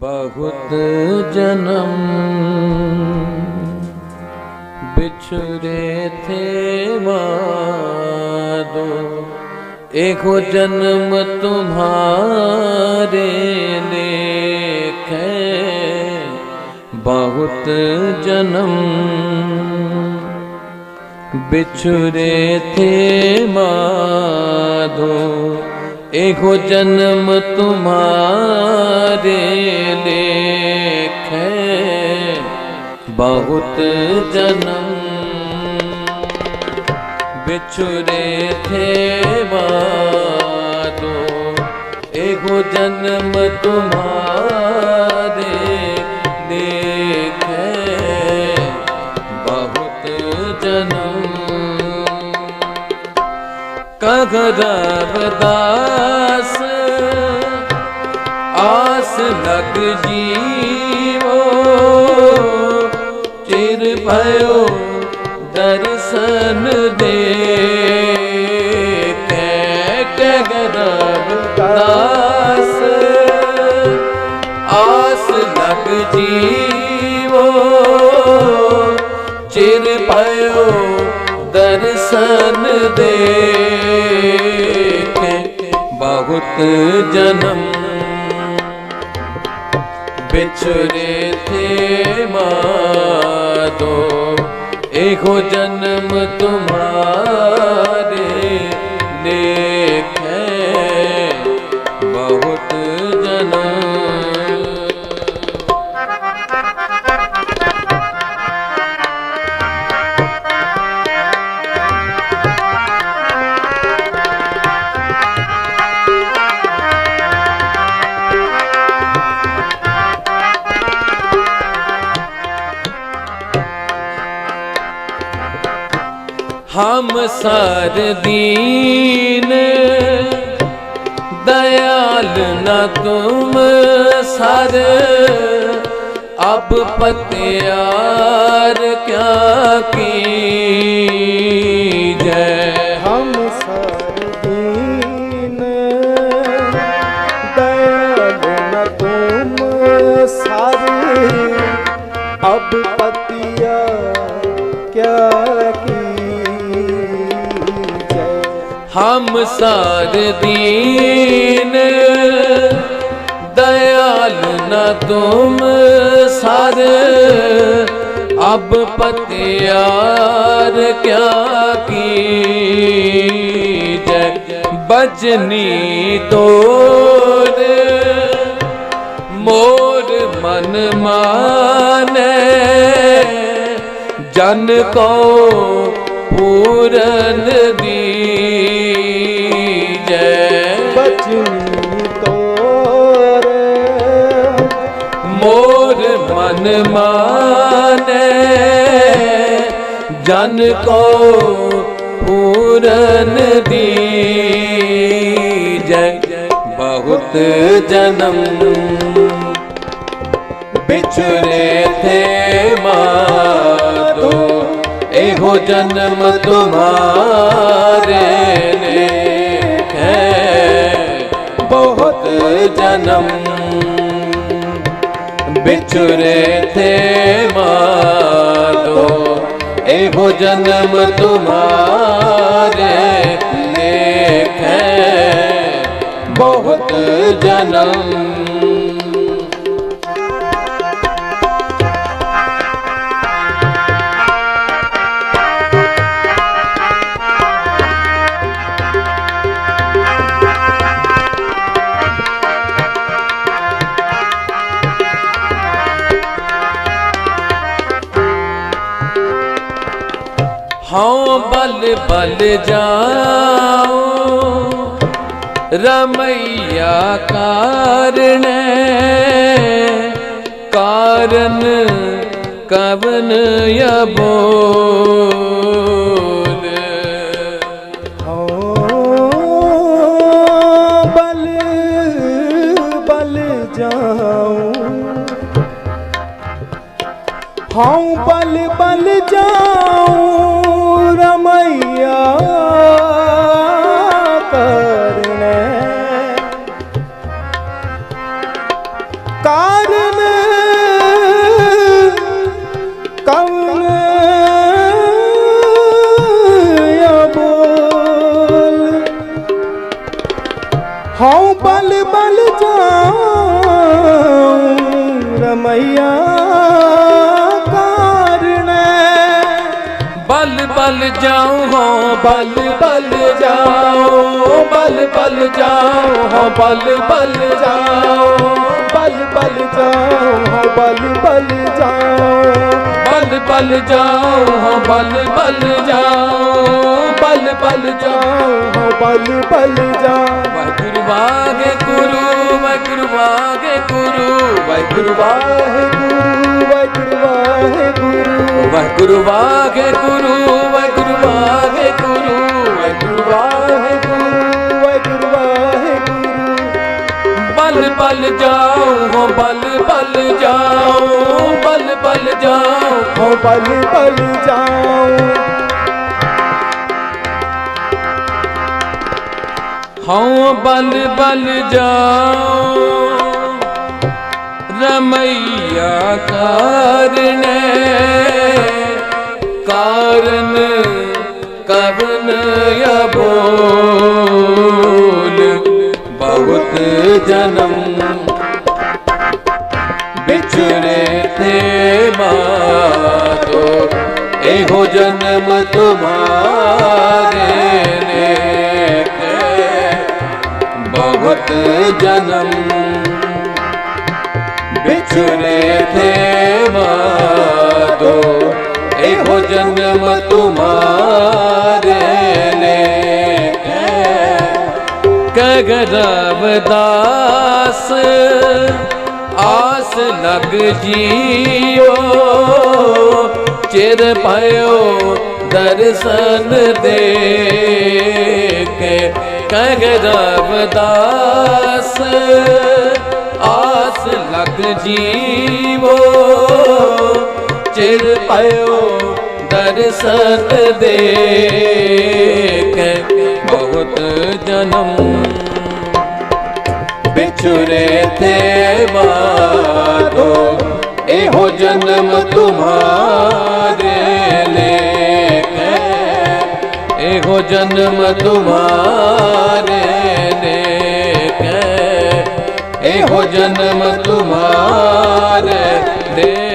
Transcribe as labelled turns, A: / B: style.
A: ਬਹੁਤ ਜਨਮ ਬਿਛੜੇ ਥੇ ਮਾਦੋ ਏਕੋ ਜਨਮ ਤੁਮਹਾਰੇ ਲੇਖੇ ਬਹੁਤ ਜਨਮ बिछुरे थे माधो एको जन्म तुम्हारे बहुत जन्म बिछुरे थे माधो एको जन्म तुम्हारे लेखे बहुत जन्म कगरबदास आस लग जीवो ਫਿਰ ਭਇਓ ਦਰਸ਼ਨ ਦੇ ਤੈ ਕਗਰਬ ਦਾਸ। ਦਰਸ਼ਨ ਦੇ ਬਹੁਤ ਜਨਮ ਵਿਛਰੇ ਤੇ माधो एको जन्म तुम्हारे
B: ਸਰ ਦੀਨ ਦਇਆਲ ਨਾ ਤੁਮ ਸਰ, ਅਬ ਪਤਿਆਰ ਕਿਆ
A: ਕੀ ਜੈ ਹਮ ਸਰ ਦੀਨ ਦਇਆਲ ਨਾ ਤੁਮ ਸਰ, ਅਬ ਹਮ ਸਾਰ ਦੀਨ। ਦਇਆਲ ਨਾ ਤੁਮ ਸਰ ਅਬ ਪਤਿਆਰ ਕਿਆ ਕੀ
B: ਜੈ ਬਜਨੀ
A: ਤੋਰ ਮੋਰ ਮਨ ਮਾਨੈ। ਜਨ ਕੋ ਪੂਰਨ ਦੀ ਬਚਨੀ ਤੋਰ। ਮੋਰ ਮਨ ਮਾਨੇ, ਜਨ ਕੋ ਪੂਰਨ ਦੀ ਜੈ ਬਹੁਤ ਜਨਮ ਬਿਛੜੇ ਤੇ ਮਾਦੋ ਇਹੋ ਜਨਮ ਤੁਮਾਰੇ ਨੇ। ਜਨਮ ਵਿਛੁਰੇ ਤੇ ਮਾਦੋ ਇਹੋ ਜਨਮ ਤੁਮਾਰੇ ਲੇਖ ਹੈ।
B: ਬਹੁਤ ਜਨਮ ਬਲ ਜਾਓ। ਰਮਈਆ ਕਾਰਣ ਕਾਰਨ ਕਵਨ ਅਬੋ ਹਉ ਬਲ ਬਲ ਜਾਉ ਹਉ ਬਲ ਬਲ ਜਾਉ ਰਮਈਆ ਕਾਰਨ
A: ਬਲ ਬਲ ਜਾਉ ਹਾਂ ਬਲ ਬਲ ਜਾਉ ਬਲ ਬਲ ਜਾਉ ਹਾਂ ਬਲ ਬਲ ਜਾਉ
B: ਬਲ ਬਲ ਜਾਉ ਹਾਂ ਬਲ ਬਲ ਜਾਉ
A: ਬਲ ਬਲ ਜਾਉ ਹਾਂ ਬਲ ਬਲ ਜਾਉ ਬਲ ਬਲ ਜਾਉ
B: ਬਲ ਬਲ ਜਾਉ
A: ਵਾਹਿਗੁਰੂ ਵਾਹਿਗੁਰੂ ਵਾਹਿਗੁਰੂ ਵਾਹਿਗੁਰੂ। ਵਾਹਿਗੁਰੂ
B: ਵਾਹਿਗੁਰੂ ਵਾਹਿਗੁਰੂ ਵਾਹਿਗੁਰੂ।
A: ਵਾਹਿਗੁਰੂ ਵਾਹਿਗੁਰੂ ਵਾਹਿਗੁਰੂ ਵਾਹਿਗੁਰੂ। ਵਾਹਿਗੁਰੂ
B: ਵਾਹਿਗੁਰੂ ਵਾਹਿਗੁਰੂ
A: ਬਲ ਬਲ ਜਾਉ ਹੋ ਬਲ ਬਲ ਜਾਉ ਬਲ ਬਲ ਜਾਉ
B: ਹਉ ਬਲ ਬਲ ਜਾਉ
A: ਹਉ ਬਲ ਬਲ ਜਾਉ, ਰਮਈਆ ਕਾਰਣੈ ਕਾਰਨ ਕਵਨ ਅਬੋਲ, ਬਹੁਤ ਜਨਮ ਵਿਚਰੇ ਥੇ ਮਾਤੋ, ਇਹੋ ਜਨਮ ਤੁਮਾਰੇ ਜਨਮ ਵਿਛੜੇ ਥੇ ਮਾਦੋ ਇਹੋ ਜਨਮ ਤੁਮਾਰੇ ਨੇ। ਕਗਰਵਦਾਸ ਆਸ ਲਗ ਜੀਓ। ਚਿਰ ਪਾਇਓ ਦਰਸ਼ਨ ਦੇ ਕੇ। ਕਗਰਵਦਾਸ ਆਸ ਲਗ ਜੀਵੋ, ਚਿਰ ਪਾਇਓ ਦਰਸ਼ਨ ਦੇ ਬਹੁਤ ਜਨਮ ਵਿਛੁਰੇ ਤੇ ਮਾਰੋ, ਇਹੋ ਜਨਮ ਤੁਮਾਰੇ ਲੇਕੇ ਇਹੋ ਜਨਮ ਤੁਮਾਰੇ एहो जन्म तुम्हारे दे